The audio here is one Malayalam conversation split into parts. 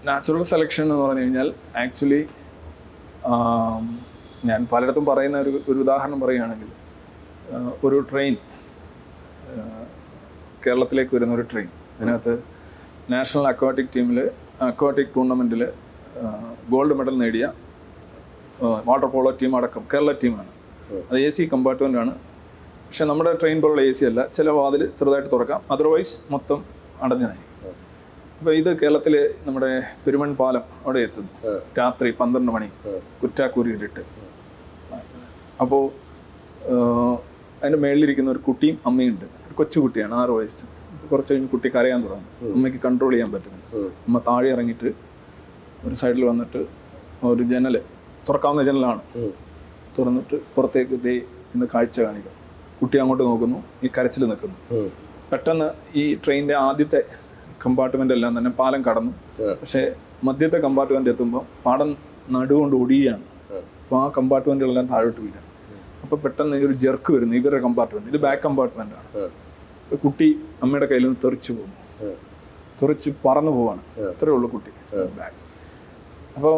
നാച്ചുറൽ സെലക്ഷൻ എന്ന് പറഞ്ഞു കഴിഞ്ഞാൽ ആക്ച്വലി ഞാൻ പലയിടത്തും പറയുന്ന ഒരു ഒരു ഉദാഹരണം പറയുകയാണെങ്കിൽ ഒരു ട്രെയിൻ കേരളത്തിലേക്ക് വരുന്ന ഒരു ട്രെയിൻ അതിനകത്ത് നാഷണൽ അക്വാട്ടിക് ടീമിൽ അക്വാട്ടിക് ടൂർണമെന്റിൽ ഗോൾഡ് മെഡൽ നേടിയ വാട്ടർ പോളോ ടീം അടക്കം കേരള ടീമാണ് അത് എ സി കമ്പാർട്ട്മെന്റാണ് പക്ഷേ നമ്മുടെ ട്രെയിൻ പോലുള്ള എ സി അല്ല. ചില വാതിൽ ചെറുതായിട്ട് തുറക്കാം. അതർവൈസ് മൊത്തം അടഞ്ഞതായിരിക്കും. അപ്പോൾ ഇത് കേരളത്തിൽ നമ്മുടെ പെരുമൺ പാലം അവിടെ എത്തുന്നു. രാത്രി പന്ത്രണ്ട് മണി. കുറ്റാക്കൂരിട്ട് അപ്പോ അതിന്റെ മേളിലിരിക്കുന്ന ഒരു കുട്ടിയും അമ്മയുണ്ട്. ഒരു കൊച്ചുകുട്ടിയാണ് ആറ് വയസ്സ്. കുറച്ച് കഴിഞ്ഞ് കുട്ടി കരയാൻ തുടങ്ങും. അമ്മയ്ക്ക് കൺട്രോൾ ചെയ്യാൻ പറ്റുന്നു അമ്മ താഴെ ഇറങ്ങിയിട്ട് ഒരു സൈഡിൽ വന്നിട്ട് ഒരു ജനൽ തുറക്കാവുന്ന ജനലാണ്. തുറന്നിട്ട് പുറത്തേക്ക് ദേ ഇന്ന് കാഴ്ച കാണിക്കും കുട്ടി അങ്ങോട്ട് നോക്കുന്നു ഈ കരച്ചിൽ നിൽക്കുന്നു. പെട്ടെന്ന് ഈ ട്രെയിനിന്റെ ആദ്യത്തെ കമ്പാർട്ട്മെന്റ് എല്ലാം തന്നെ പാലം കടന്നു. പക്ഷേ മധ്യത്തെ കമ്പാർട്ട്മെന്റ് എത്തുമ്പോൾ പാടം നടുകൊണ്ട് ഒടിയാണ് അപ്പോൾ ആ കമ്പാർട്ട്മെന്റുകളെല്ലാം താഴോട്ട് വീഴാണ് അപ്പോൾ പെട്ടെന്ന് ഈ ഒരു ജെർക്ക് വരുന്നു. ഇവരുടെ കമ്പാർട്ട്മെന്റ് ഇത് ബാക്ക് കമ്പാർട്ട്മെന്റ് ആണ്. കുട്ടി അമ്മയുടെ കയ്യിൽ നിന്ന് തെറിച്ചു പോകുന്നു തെറിച്ച് പറന്നു പോവാണ്. ഇത്രയേ ഉള്ളൂ കുട്ടി. ബാക്ക് അപ്പോൾ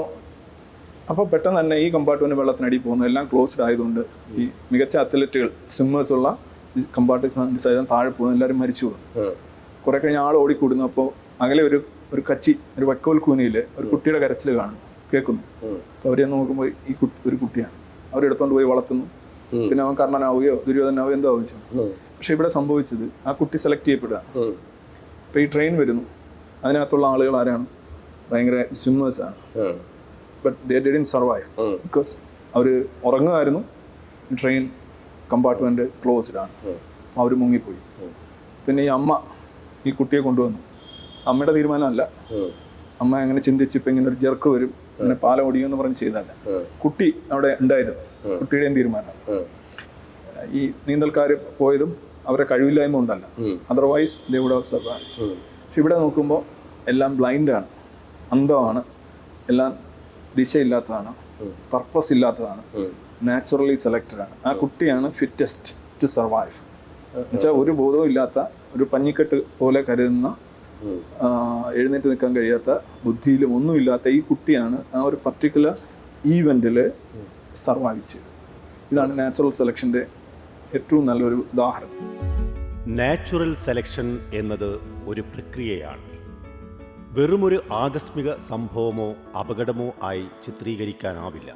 അപ്പോൾ പെട്ടെന്ന് തന്നെ ഈ കമ്പാർട്ട്മെന്റ് വെള്ളത്തിനടി പോകുന്നു. എല്ലാം ക്ലോസ്ഡ് ആയതുകൊണ്ട് ഈ മികച്ച അത്ലറ്റുകൾ സ്വിമ്മേഴ്സ് ഉള്ള ഈ കമ്പാർട്ട്മെന്റ് സൈതം താഴെ പോകുന്നു. എല്ലാവരും മരിച്ചു പോകുന്നു കുറെ കഴിഞ്ഞ ആൾ ഓടിക്കൂടുന്നു. അപ്പോൾ അകലെ ഒരു ഒരു കച്ചി ഒരു വക്കോൽ കൂനിയിൽ ഒരു കുട്ടിയുടെ കരച്ചിൽ കാണുന്നു കേൾക്കുന്നു. അപ്പോൾ അവരെ നോക്കുമ്പോൾ ഈ കുട്ടി ഒരു കുട്ടിയാണ്. അവരെടുത്തോണ്ട് പോയി വളർത്തുന്നു. പിന്നെ അവൻ കർണനാവുകയോ ദുര്യോധനാവുകയോ എന്തോ ആവശ്യം പക്ഷെ ഇവിടെ സംഭവിച്ചത് ആ കുട്ടി സെലക്ട് ചെയ്യപ്പെടുക. അപ്പൊ ഈ ട്രെയിൻ വരുന്നു. അതിനകത്തുള്ള ആളുകൾ ആരാണ്? ഭയങ്കര സ്വിമ്മേഴ്സ് ആണ്. But they didn't survive because അവർ ഉറങ്ങുമായിരുന്നു. ട്രെയിൻ കമ്പാർട്ട്മെന്റ് ക്ലോസ്ഡ് ആണ്. അവർ മുങ്ങിപ്പോയി. പിന്നെ ഈ അമ്മ ഈ കുട്ടിയെ കൊണ്ടുവന്നു. അമ്മയുടെ തീരുമാനമല്ല. അമ്മ അങ്ങനെ ചിന്തിച്ച് ഇപ്പം ഇങ്ങനെ ഒരു ജെർക്ക് വരും. പിന്നെ പാലം ഒടിയുമെന്ന് പറഞ്ഞ് ചെയ്തല്ല കുട്ടി അവിടെ ഉണ്ടായിരുന്നു. കുട്ടിയുടെയും തീരുമാനമാണ്. ഈ നീന്തൽക്കാർ പോയതും അവരെ കഴിവില്ലായ്മ ഉണ്ടല്ല അതർവൈസ് ദേവുടെ സർവൈവ് പക്ഷെ ഇവിടെ നോക്കുമ്പോൾ എല്ലാം ബ്ലൈൻഡാണ് അന്ധമാണ്. എല്ലാം ദിശയില്ലാത്തതാണ്. പർപ്പസ് ഇല്ലാത്തതാണ്. നാച്ചുറലി സെലക്റ്റഡ് ആണ്. ആ കുട്ടിയാണ് ഫിറ്റസ്റ്റ് ടു സർവൈവ് എന്നുവെച്ചാൽ ഒരു ബോധവും ഇല്ലാത്ത ഒരു പഞ്ഞിക്കെട്ട് പോലെ കരുതുന്ന എഴുന്നേറ്റ് നിൽക്കാൻ കഴിയാത്ത ബുദ്ധിയിലും ഒന്നുമില്ലാത്ത ഈ കുട്ടിയാണ് ആ ഒരു പർട്ടിക്കുലർ ഈവെന്റിൽ സർവൈവ് ചെയ്തത്. ഇതാണ് നാച്ചുറൽ സെലക്ഷന്റെ ഏറ്റവും നല്ലൊരു ഉദാഹരണം. നാച്ചുറൽ സെലക്ഷൻ എന്നത് ഒരു പ്രക്രിയയാണ്. വെറുമൊരു ആകസ്മിക സംഭവമോ അപകടമോ ആയി ചിത്രീകരിക്കാനാവില്ല.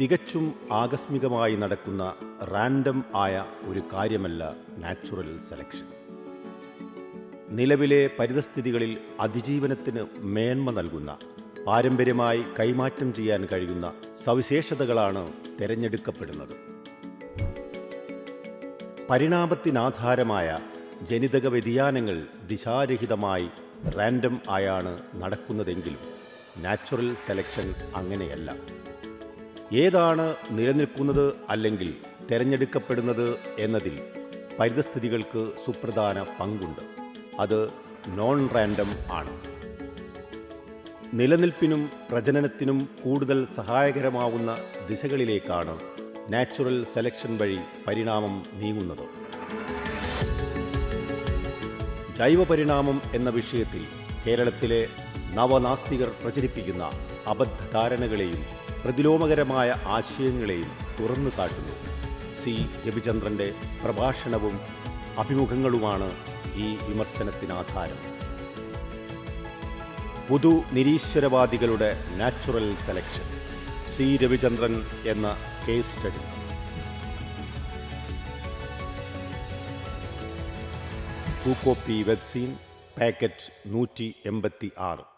തികച്ചും ആകസ്മികമായി നടക്കുന്ന റാൻഡം ആയ ഒരു കാര്യമല്ല നാച്ചുറൽ സെലക്ഷൻ നിലവിലെ പരിതസ്ഥിതികളിൽ അതിജീവനത്തിന് മേന്മ നൽകുന്ന പാരമ്പര്യമായി കൈമാറ്റം ചെയ്യാൻ കഴിയുന്ന സവിശേഷതകളാണ് തിരഞ്ഞെടുക്കപ്പെടുന്നത്. പരിണാമത്തിനാധാരമായ ജനിതക വ്യതിയാനങ്ങൾ ദിശാരഹിതമായി റാൻഡം ആയാണ് നടക്കുന്നതെങ്കിലും നാച്ചുറൽ സെലക്ഷൻ അങ്ങനെയല്ല. ഏതാണ് നിലനിൽക്കുന്നത് അല്ലെങ്കിൽ തിരഞ്ഞെടുക്കപ്പെടുന്നത് എന്നതിൽ പരിതസ്ഥിതികൾക്ക് സുപ്രധാന പങ്കുണ്ട്. അത് നോൺ റാൻഡം ആണ്. നിലനിൽപ്പിനും പ്രജനനത്തിനും കൂടുതൽ സഹായകരമാവുന്ന ദിശകളിലേക്കാണ് നാച്ചുറൽ സെലക്ഷൻ വഴി പരിണാമം നീങ്ങുന്നത്. ജൈവപരിണാമം എന്ന വിഷയത്തിൽ കേരളത്തിലെ നവനാസ്തികർ പ്രചരിപ്പിക്കുന്ന അബദ്ധധാരണകളെയും പ്രതിലോമകരമായ ആശയങ്ങളെയും തുറന്നു കാട്ടുന്നു. സി. രവിചന്ദ്രന്റെ പ്രഭാഷണവും അഭിമുഖങ്ങളുമാണ് ഈ വിമർശനത്തിനാധാരം. പുതു നിരീശ്വരവാദികളുടെ നാച്ചുറൽ സെലക്ഷൻ. സി. രവിചന്ദ്രൻ എന്ന case study. To copy webzine packet നൂറ്റി എൺപത്തി ആറ്